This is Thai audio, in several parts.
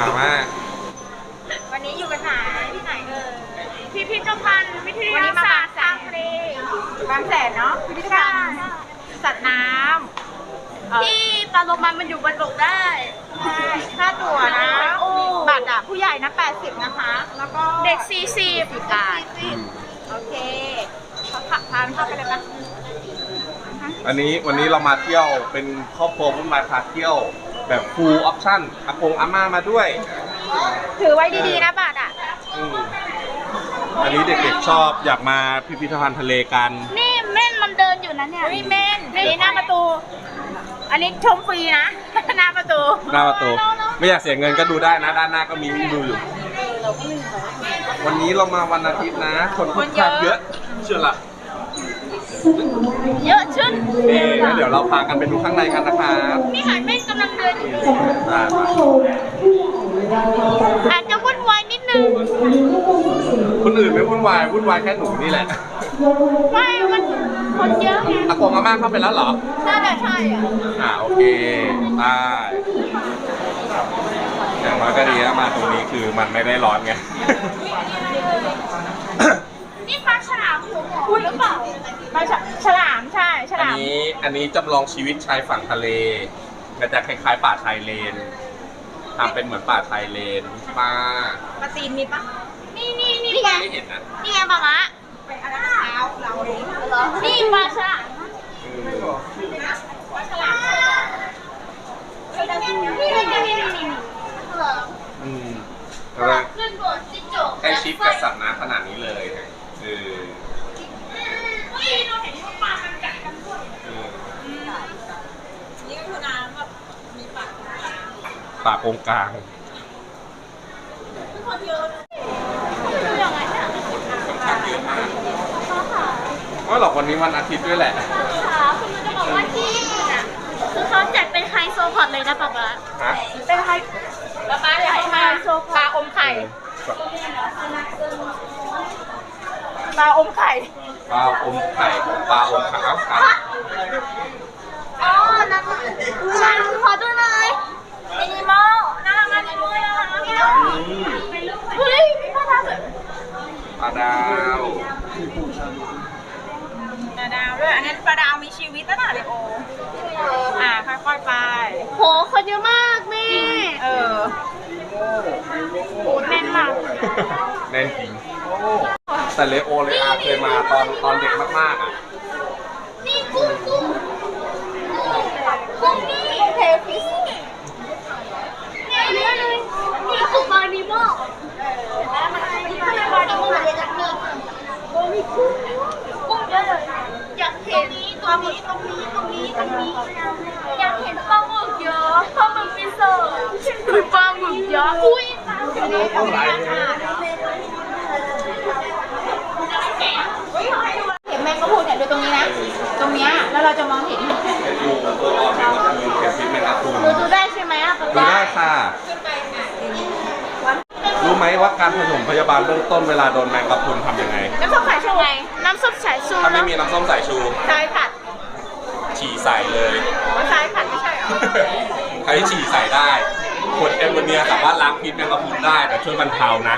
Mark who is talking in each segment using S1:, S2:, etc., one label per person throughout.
S1: ถามว่า
S2: วันนี้อยู่กันไหนที่ไหนเอ่ย
S3: พิพิธภัณฑ์วิท
S2: วัน
S3: ยา
S2: นี้มา
S3: ศา
S2: บา
S3: ส
S2: ง
S3: ตร์
S2: แส
S3: ทาง
S2: น
S3: ทะเล
S2: บางแสนเนาะพิพิธภัณฑ์สัตว์น้ำเอ่อ
S3: ที่ปลาโลมามันอยู่บนบกได้
S2: ใช่ค่าตั๋วนะ
S3: โอ้
S2: บัตรอะผู้ใหญ่นะ 80 นะคะ แล้วก็
S3: เด็ก 40
S2: บาทโอเคเขาขับพาเข้าไปเลยปะ
S1: อันนี้วันนี้เรามาเที่ยวเป็นครอบครัววุ่นวายพาเที่ยว แบบ full option อากงอาม่ามาด้วย
S2: ถือไว้ดีๆนะบัตรอะ
S1: อืมอันนี้เด็กๆชอบอยากมาพิพิธภัณฑ์ทะเลกัน
S3: นี่เม่นมันเดินอยู่นะเนี่ย
S2: นี่เมนนี่หน้าประตู อันนี้ชมฟรีนะ หน้าประตู
S1: หน้าประตู ไม่อยากเสียเงินก็ดูได้นะ ด้านหน้าก็มีให้ดูอยู่ วันนี้เรามาวันอาทิตย์นะ คนค่อนข้างเยอะเชื่อละ
S3: เยอะขึ้น
S1: นี่แล้วเดี๋ยวเราพากันไปดูข้างในกันนะครับ
S3: นี่หายเม่นกำลังเดินอยู่
S1: อ่ามา
S3: อาจจะวุ่นวายนิดนึง
S1: คนอื่นไม่วุ่นวายวุ่นวายแค่หนูนี่แหละ
S3: ไม่มันคนเยอะไง
S1: อากงอาม่าเข้าไปแล้วเหรอ
S3: น่าจะใช่อะ
S1: อ่าโอเคไปอย่างน้อยก็ดีนะมาตรงนี้คือมันไม่ได้ร้อนไง
S3: นี่ปลาฉลามหัวหมอหรือเปล่า
S2: ปลาฉฉลามใช่ฉ
S1: อัน
S2: ลาม
S1: นี้อันนี้จำลองชีวิตชายฝั่งทะเลมันจะคล้ายๆ ป่าชายเลนทำเป็นเหมือนป่าชายเลนปลา
S2: ปลาตีนมีปะ
S3: นี่นี่นี่ไง
S1: ไม่เห็นนะ
S3: นี่ไงปลาละ
S2: เป็นอะไรเท้าเราเอง
S3: นี่ปลาฉลาม
S1: อืม
S3: นี่นี่นี่นี่นี่
S1: อืมแล้ว
S3: ขึ้นบนจิ้งจก
S1: ใกล้ชิดกับสัตว์น้ำขนาดนี้เลยเออ
S3: นี่เราเห็นว่าปลามันกัดกันด้วย
S1: เออ
S2: นี่ก็คือน้ำแบบมีปาก
S1: ป่าโกงกลาง
S3: คือยังไงเนี่ย
S1: ค่อนข้างเยอะมากว่าหรอกวันนี้วันอาทิตย์ด้วยแหละ
S3: ค่ะคุณมันจะบอกว่าที่นี่น่ะคือเขาจัดเป็นไฮโซพอร์ตเลยนะป๊าป๊า
S1: ฮะ
S2: เป็นไฮปลาปลาใหญ่มากปลาอมไข่ปลาอมไข่
S1: ปลาอมไข่ปลาอมขาวครับ
S3: อ๋อนั่นฉันขอดูหน่อย
S2: มินิมอลน่ารักมากเลยน่ารักมากเลย
S1: อืม
S3: เฮ้ยน่ารักอะ
S1: ปลาดาว
S2: ปลาดาวด้วย อันนี้ปลาดาวมีชีวิตตั้งแต่เลยโอ อ่า ค่อยๆไป
S3: โหคนเยอะมากแม่
S2: เออ
S3: โหแน่นมาก
S1: แน่นจริงแต่เลโอเลยอาเคยมาตอนตอนเด็กมากๆอะ
S3: นี่กุ้งกุ้งกุ้งนี่เทฟิสเนี่ยเยอะเลยนี่คือบาร์นิมอลแล้วมันนี่คือบาร์นิมอลเลยจากนี่โอ้มีกุ้งกุ้งเยอะเลยอยากเห็นตรงนี้ตรงนี้ตรงนี้ตรงนี้อยากเห็นปลาหมึกเยอะปลาหมึกพิเศษคือปลาหมึกเยอะอุ้ย
S2: เห็นแมงกะพรุนเนี่ยดูตรงนี้นะ ตรงเนี้ยแล้วเราจะมองเห็น
S1: ดูตัวอ่อนเป็นการ์ตูนเขียนฟิตเป็นการ์ตูน
S3: ดูดูได้ใช่ไหมอะป๊า
S1: ดู
S3: ป๊า
S1: ได้ค่ะรู้ไหมว่าการผสมพยาบาลเบื้องต้นเวลาโดนแมงกะพรุนทำยังไง
S2: น้ำส้มสายชู
S3: ไง น้ำซุปสายชู
S1: ถ้าไม่
S3: แล้ว
S1: มีน้ำส้มสายชู
S2: ทรายผัด
S1: ฉี่ใส่เลย
S2: ว่าทรายผัดไม่ใช่เหรอ
S1: ใครฉี่ใส่ได้ ขวดแอมโมเนียสามารถล้างพิษแมงกะพรุนได้แต่ช่วยบรรเทานะ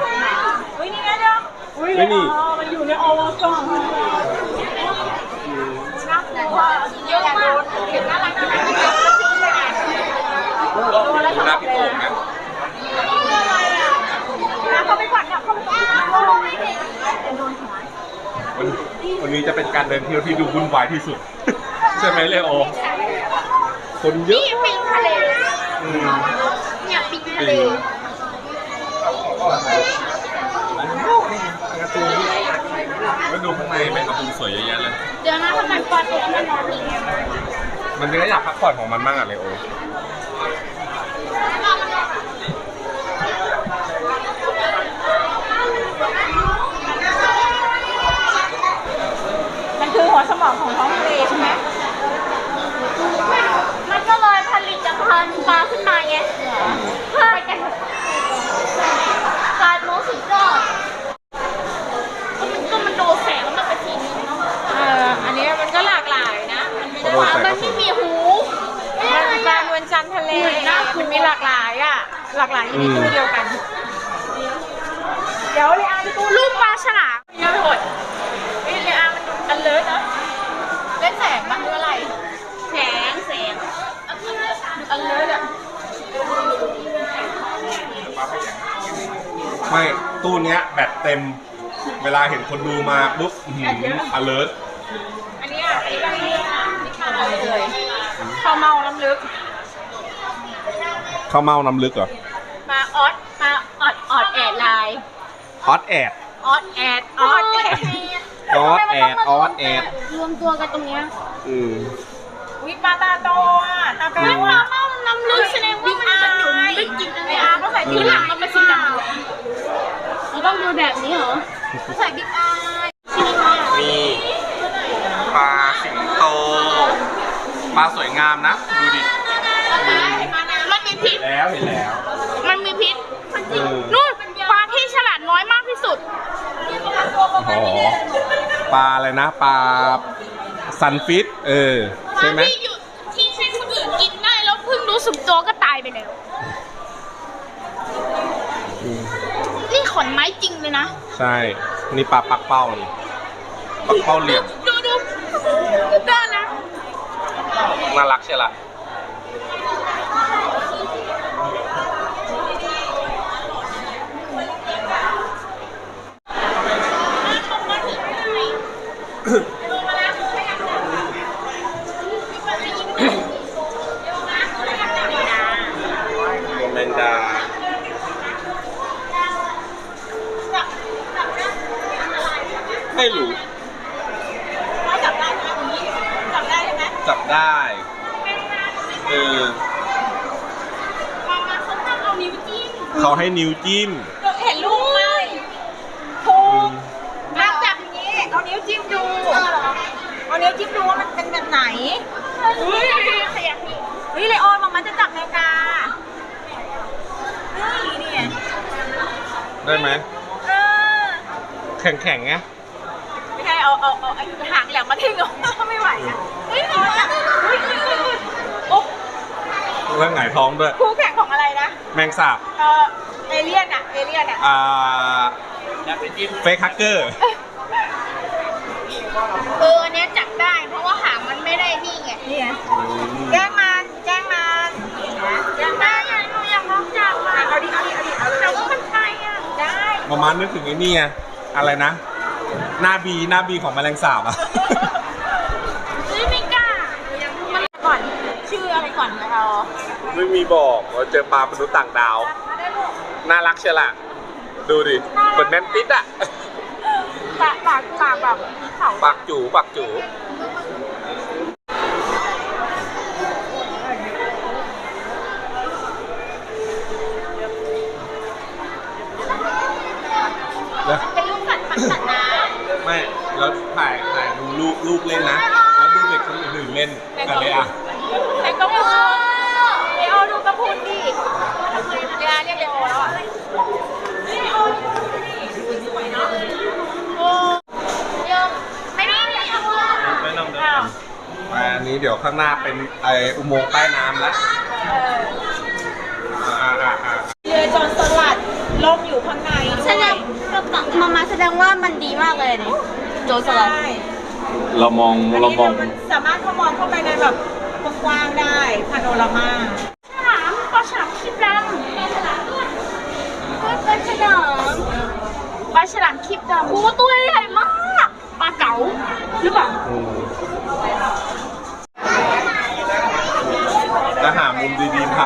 S2: อุ้ยนี่ไงเนาะอุ้ย
S1: ไม่นี่
S2: อ๋อมันอยู่ในอวกาศน่ากลัวเยอะมากเห็นน่ารักน่ารักน่ารักตัวละ
S1: ดู
S2: สอง
S1: หน้า
S2: เล
S1: พี่โป่ง
S2: ย
S1: นะ
S2: นะเข้าไปก่อนค่ะเข้าไปก่อน
S1: วันวันนี้จะเป็นการเดินเที่ยวที่ดูวุ่นวายที่สุด ใช่ไหมเลโอคนเยอะ
S3: นี่ปิงทะเล
S1: อืม
S3: เนี่ย ปิงทะเล
S1: มาดูข้างในแมงกะพรุนสวยเยอะแยะเลย
S3: เดี๋ยวนะทำไมปลาตัวมันนอนอย่างเงี้ย
S1: มันก็อยากพักผ่อนของมันบ้างอะเลโอ
S2: มันคือหัวสมองของท้องทะเลใช่ไหม
S3: มันก็เลยผลิตภัณฑ์ปลาขึ้นมาไง การโมสุดยอดก็มันก็มันโดแสมันไปทีนึงนะ
S2: เอออันนี้มันก็หลากหลายนะ มันไม่ได้
S3: มันไม่มีหู
S2: มันปลาวนจันทะเลมีหลากหลายอะหลากหลายอยู่ในตู้เดียวกัน เดี๋ยวเลยอะ
S3: ตู้ลูกป
S2: ลาฉลา
S1: ไม่ตู้เนี้ยแบตเต็มเวลาเห็นคนดูมาปุ๊บอื้อหือ alert
S2: อันนี้อะอันนี้ก็นี่นี่ข้าวเมาเลยข้าวเมาน้ำลึก
S1: ข้าวเมาน้ำลึกเหรอ
S2: มาออดมาออดออดแอดไลน์
S1: ฮอตแอด
S2: ออดแอดออดแอด
S1: ออดแอดออดแอด
S3: รวมตัวกันตรงเนี้ย
S1: อืม
S2: อุ้ยปลาตาโตอะตาโต
S3: ไม่ปลา
S2: อะ
S3: เมาน้ำลึกแสดงว่ามันมันอยู่ลึกจริงนะ
S2: ไอ
S3: เนี่ย
S2: อาก็ใส่
S3: ที่
S2: ที่
S3: หลังมั
S2: น
S3: เป็
S2: น
S3: สีดำเราต้องดูแบบนี้เหรอ
S2: ใส่บิ๊กอาย
S3: ใช่ไหม
S1: มีปลาสิงโตปลาสวยงามนะ ดูดิ
S3: มันมีพิษ
S1: แล้วเห็นแล้ว
S3: มันมีพิษนู่นปลาที่ฉลาดน้อยมากที่สุด
S1: อ๋อปลาอะไรนะ ปลาซันฟิตเออ ใช่ไหม
S3: ที่อยู่ที่ใช้คนอื่นกินได้แล้วเพิ่งรู้สึกตัวก็ตายไปแล้ว
S1: อืม
S3: นี่ขอนไม้จริงเลยนะ
S1: ใช่ นี่ปลาปักเป้านี่ปักเป้าเหลี่ยม
S3: ดูดูดูด้านนะ
S1: น่ารักใช่ละ
S2: จับได้ไหมตรงนี้จับได้ใช่ไหม
S1: จับได้เออ
S3: มามาเขาทำเอานิ้วจิ้ม
S1: เขาให้นิ้วจิ้ม
S2: เห็นลูกไหมถูกนับจับอย่างนี้เอานิ้วจิ้มดูเอานิ้วจิ้มดูว่ามันเป็นแบบไหน
S3: อุ้ยขยับนี่
S2: เฮ้ยเลโอนมามันจะจับแมงดานี่นี่ไง
S1: ได้ไหม
S2: เออ
S1: แข็งแข็งๆไง
S2: ไม่ใช่เอาเอาเอาไอ้หางแหลมมาทิ้งเอาไม่ไหวอะเฮ้ยมันจะเฮ้ยเฮ้ยเฮ้ยเฮ้ยโอ๊ะ
S1: แล้วหงายท้องด้วย
S2: คู่แข่งของอะไรนะ
S1: แมงสาบ
S2: เออเอเลี่ยนอะเอเลี่ยนอะ
S1: อ่าเฟคฮักเกอร์
S3: เอออันเนี้ยจับได้ เพราะว่าหางมันไม่ได้นี่ไง
S2: นี่ไงแกล้งมั
S1: ประมาณนึกถึงไอ้นี่ไงอะไรนะ หน้าบีหน้าบีของแมลงสาบอะ
S3: เฮ้ยไม่กล้า
S2: มันก่อน ชื่ออะไรก่อนเอา
S1: ไม่มีบอกว่าเจอปลามนุษย์ต่างดาว น่ารักเชียวล่ะ ดูดิเหมือนแมนติสอะ
S2: ปากปากปากแบบเขา
S1: ปากจูปากจูแล้ว
S3: เป็นลูกสัตว์ปันสัตว์น้
S1: ไม่แล้ว ถ่ายถ่ายดูลูกลูกเล่นนะ แล้วดูเด็กคนอื่นๆเล่นกันเลยอะ
S2: ไอ้กระพุนเลโอดูกระพุนดิเวลาเรียกเลโอแล้วอะเลโอดูดิสวยเนาะำ
S3: โอ้เยอะไม่ได้เลยอะ
S1: ไม่ต้องเดิ
S2: อ้าวน
S1: อันนี้เดี๋ยวข้างหน้าเป็นไออุโมงค์ใต้น้ำแล้ว
S2: เออ
S1: อ่าอ่าอ่า
S2: เรือจนสลัดล่มอยู่ข้างในด้
S3: แส
S2: ว
S3: ด
S2: ย
S3: งมามาแสดงว่ามันดีมากเลยนี่ โจรสลัด
S2: ใช่
S1: เรามอง
S2: อัน
S1: เรา
S2: นี้
S1: มอง
S2: มันสามารถเข้ามองเข้าไปในแบบกว้างๆได้พาโนรามา
S3: ฉลามปลาฉลามคลิปดำปลาฉลามด้วยปลาฉลามปลาฉลามคลิปดำโอ้ตัวใหญ่มากปลาเก๋าหรือเปล่า
S1: อืมจะหามุมดีๆค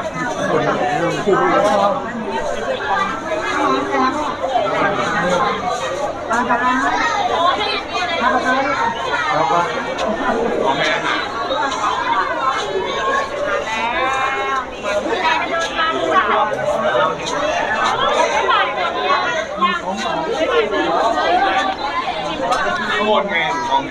S1: แล้ม่รโคตรไงของ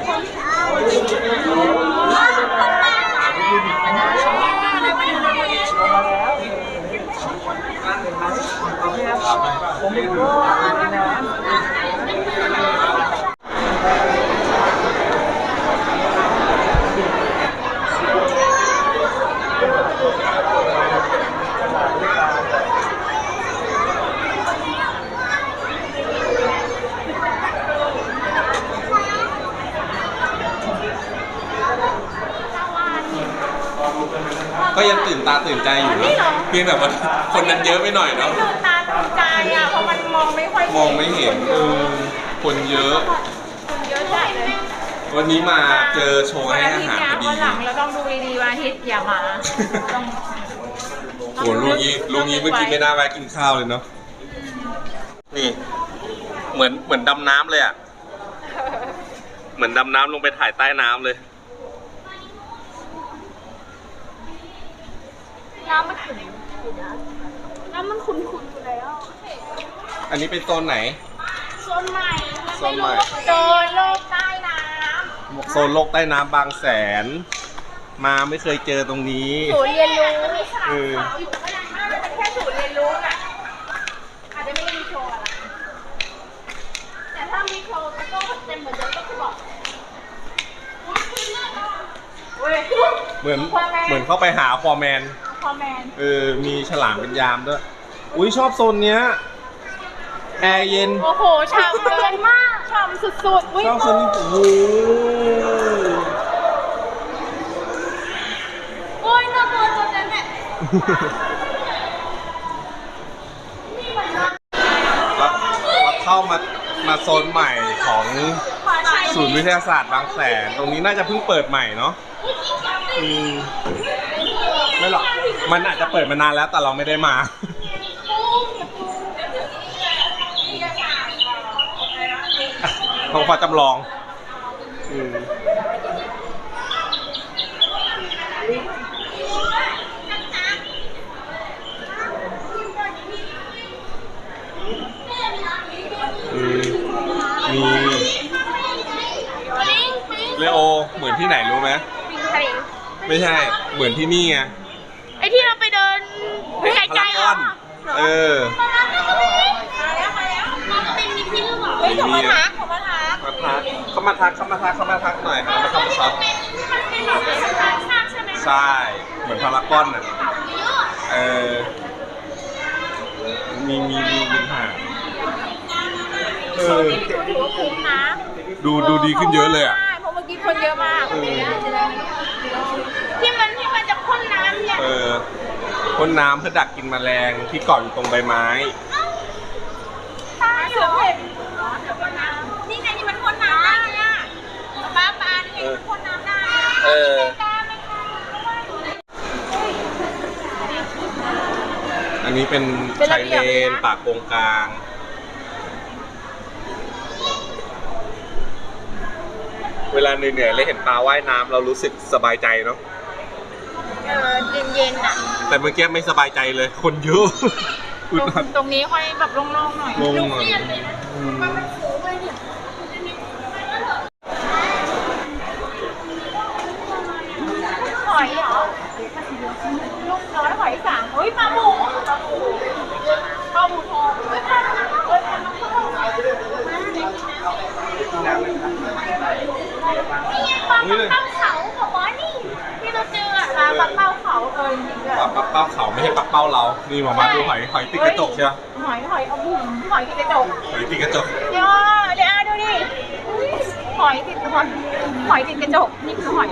S1: ตื่นใจอยู่นะเพียงแต่ว่าคนนั้นเยอะไปหน่อยเนาะ
S2: ตื่นตาตื่นใจอะเพราะมันมองไม่ค่อย
S1: มองไม่เห็นเออคนเยอะ
S2: คนเยอะจัดเลย
S1: วันนี้มาเจอโชว์ให้อาหารพอดี
S2: วันหลังเราต้องดูดีๆวันอาทิตย์อย่ามาต้อง
S1: โอ้ลุงนี้ลุงนี้เมื่อกี้ไม่น่าแวะกินข้าวเลยเนาะนี่ เหมือนเหมือนดำน้ำเลยอะ เหมือนดำน้ำลงไปถ่ายใต้น้ำเลย
S3: น้ำมันขุ่นน้ำมันขุ่นๆอยู่แล้ว
S1: อันนี้เป็นโซนไหน
S3: โซนใหม่
S1: โซนใหม่
S2: โดนโลกใต้น้
S1: โซนโลกใต้น้ำบางแสน มาไม่เคยเจอตรงนี้ำ
S2: ศูนย์เรียนรู้
S1: เออ
S2: อยู่ก็ได้มากเป็นแค่ศูนย์เรียนรู้น่ะอาจจะไม่ได้มีโชว์อะไร
S3: แต่ถ้ามีโคลนก็เต็มเหมือนเดิมก็คือบอก
S2: เว้ย
S1: เหมือน เหมือนเข้าไปหาควอแมน
S2: ค อมแมน
S1: เออ มีฉลามเป็นยามด้วย อุ้ยชอบโซนเนี้ย แอร์เย็น
S2: โอ้โหฉ่ำเลยมากฉ่ำสุดๆอุ้ย
S1: ชอบโซนนี้โอ้โห
S3: โอ้ยน่ากลัวจังเลยแม่
S1: แล้วแล้วเข้ามามาโซนใหม่ของ
S3: ขวาชัย
S1: ศูนย์วิทยาศาสตร์บางแสน ตรงนี้น่าจะเพิ่งเปิดใหม่เนาะอืมไม่หรอก มันอาจจะเปิดมานานแล้วแต่เราไม่ได้มาของฟ้าจำลองอืมอืมมี
S3: ปิ๊งปิ๊ง
S1: เลโอเหมือนที่ไหนรู้ไหม
S2: ปิงทะเล
S1: ไม่ใช่ เหมือนที่นี่ไง
S2: ไอที่เราไปเดินไก
S1: พา
S2: ล
S1: ราก
S2: ๆเหร
S1: อ
S2: อน
S1: เออ
S3: มาแล้วมาแล้วมันเป็นมีพิษหรือเปล่า
S2: เฮ้ยเขามาทักเขามาทัก
S1: มาทักเข้ามาทักเข้ามาทักเข้ามาทักหน่อยเข้ามาเข้ามาช็อป
S3: มันเป็นแบบเป็นสไตล์ชาติใช่ไหม
S1: ใช่ เหมือนพารากอนอะ
S3: เยอะ
S1: เออมีมีมีมีหางเออ
S2: นี่ดูถือว่าคุ้มนะ
S1: ดูดูดีขึ้นเยอะเลยอะ
S2: ใช่เพราะเมื่อกี้คนเยอะมาก
S1: เออ
S3: ที่มัน เนี่ย
S1: เออพ่นน้ำเพื่อดักกินแมลงที่เกาะอยู่ตรงใบไม้
S3: ตายเหรอนี่ไงที่มันพ่นน้ำได้เนี่ยป้าป้านี่ไงที่มันพ่นน้ำได้
S1: เออ
S3: กล้าไหมคะ
S1: อันนี้เป็นชายเลนป่าโกงกลางเวลาเหนื่อยๆแล้วเห็นปลาว่ายน้ำเรารู้สึกสบายใจเนาะ
S2: เออเย็นๆอะ
S1: แต่เมื่อกี้ไม่สบายใจเลย คนเยอะ
S2: ต
S1: อึด
S2: รง
S1: อัด
S2: ตรงนี้ค่อยแบบโล่งๆหน่อย
S1: งงอะอืม
S2: หอยเหรอลูกน้อยหอยสังเฮ้ยปลาบูปลาบูปลาบูทองเฮ้ยปลาเฮ้ยปลาบูทอง
S3: นี่ไงปลาปักเป้าเขาบอกว่านี่ที่เราเจออะ
S2: ปลาปักเป้าเขาเออจริงด้วย
S1: ปลาปักเป้าเขาไม่ใช่ปักเป้าเรานี่หมามาดูหอยหอยติดกระจกใช่ไหม
S2: หอยหอยเอาบุ๋มหอยติดกระจก
S1: หอยติดกระจก
S2: เดี๋ยวเดี๋ยวดูดิหอยติดหอยหอยติดกระจกนี่คือหอย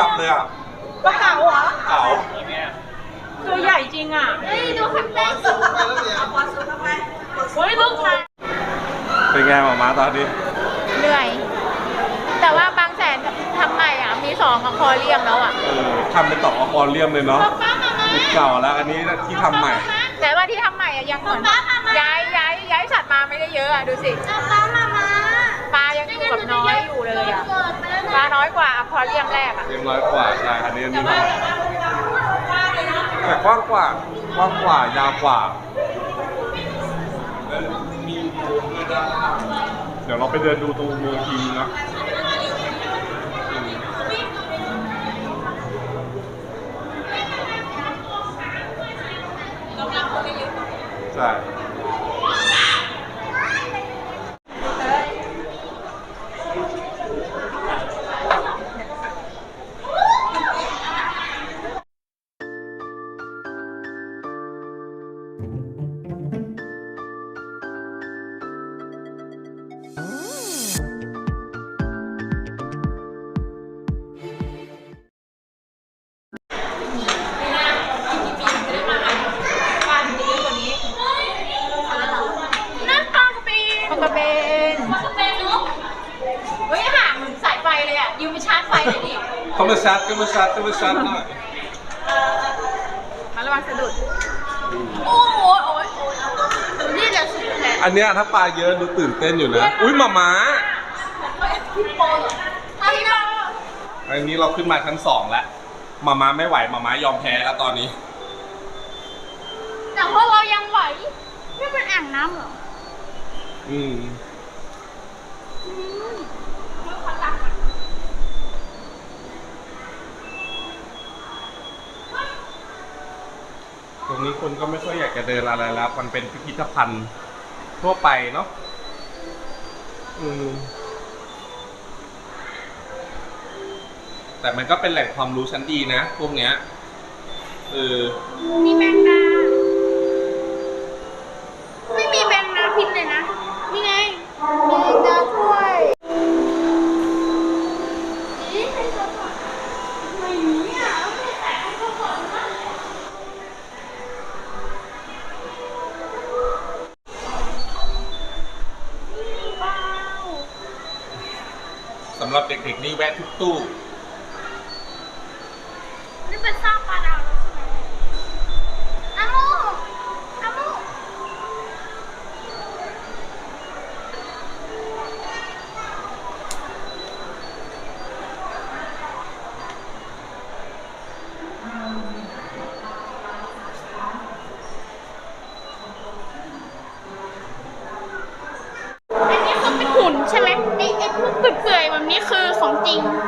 S2: ยา
S1: กเป็นต้มยำเลยอะ
S2: ปลาเก๋าเหรอ
S1: เก๋า
S2: ตัวใหญ่จริงอะ
S3: เฮ้ยดูข้างใต้สิ
S2: เฮ้ยลูกมา
S1: เป็นไงหมามาตอนนี้
S2: เหนื่อย แต่ว่าบางแสนทำใหม่อะ มีสองอคอเรียมแล้วอะ
S1: เออทำเป็นต่อคอเรียมเลยเนาะ
S3: ป้ามามา
S1: ยุคเก่าแล้วอันนี้ที่ทำใหม่
S2: แต่ว่าที่ทำใหม่อะยังเหมือนย้ายย้ายย้ายสัตว์มาไม่ได้เยอะอะดูสิ
S3: ป้ามามา
S2: ไปปลายังอยู่กับน้อยอยู่เลยอะ ปลาน้อยกว่าอควาเรียมแรกอะ
S1: เรียบร้อยกว่าใช่อันนี้อันนี้น้อยแต่กว้างกว่ากว้างกว่ายาวกว่า เดี๋ยวเราไปเดินดูตรงเมืองทีนะอืมใช่
S2: นั่นปลากระเบนปลากระเบน
S3: ปลากระเบนเนาะ
S2: เฮ้ยห่างเหมือนสายไฟเลยอะยืมไปช เข้า
S1: มาชัดเข้ามาชัดเข้ามาชัดหน่อย
S2: มาระวังสะดุด อัน
S1: เนี้ยถ้าปลาเยอะดูตื่นเต้นอยู่นะ อุ้ยหมาม้า
S3: อันนี้เรา
S1: อันนี้เราขึ้นมาชั้นสองแล้วหมาม้าไม่ไหวหมาม้ายอมแพ้แล้วตอนนี้
S3: แต่ว่าเรายังไหวนี่เป็นอ่างน้ำเหรอ
S1: อืมตรงนี้คนก็ไม่ค่อยอยากจะเดินอะไรแล้ว มันเป็นพิพิธภัณฑ์ ทั่วไปเนาะอืมแต่มันก็เป็นแหล่งความรู้ชั้นดีนะ พวกเนี้ยเออ
S3: มีแมง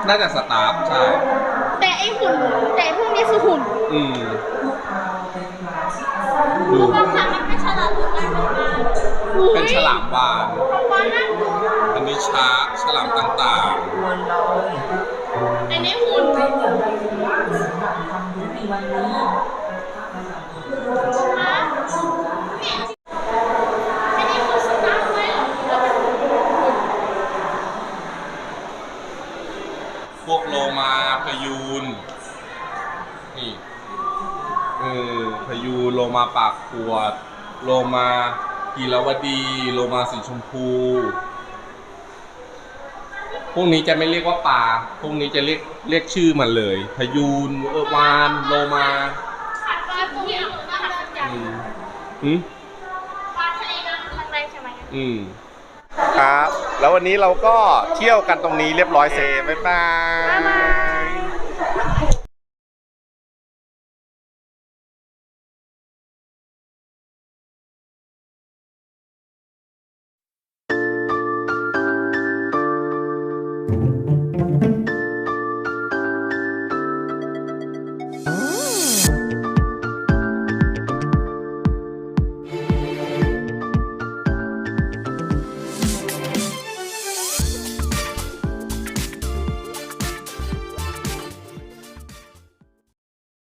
S3: น่าจะ
S1: สตาฟใช่
S3: แต่ไอ้หุ่นแต่พวกนี้คือหุ่น
S1: อืมดู
S3: บางครั้งมันเป็นฉลามหรืออะไรประมาณ
S1: เป็นฉลามวาน
S3: ประมาณนั้น
S1: อันนี้ชาร์กฉลามต่าง
S3: อันนี้หุ่น
S4: ก
S1: วด โลมากีรวดี โลมาสีชมพู พวกนี้จะไม่เรียกว่าปลา พวกนี้จะเรียกเรียกชื่อมันเลย พยูนเออวาน โลมา
S3: ขัดปลาตัวนี้ขัดอย่าง
S1: อืมอืม
S3: ปลาทะเลน้ำทางใดใช่ไหม
S1: อืมครับ แล้ววันนี้เราก็เที่ยวกันตรงนี้เรียบร้อยเซบ๊ายบาย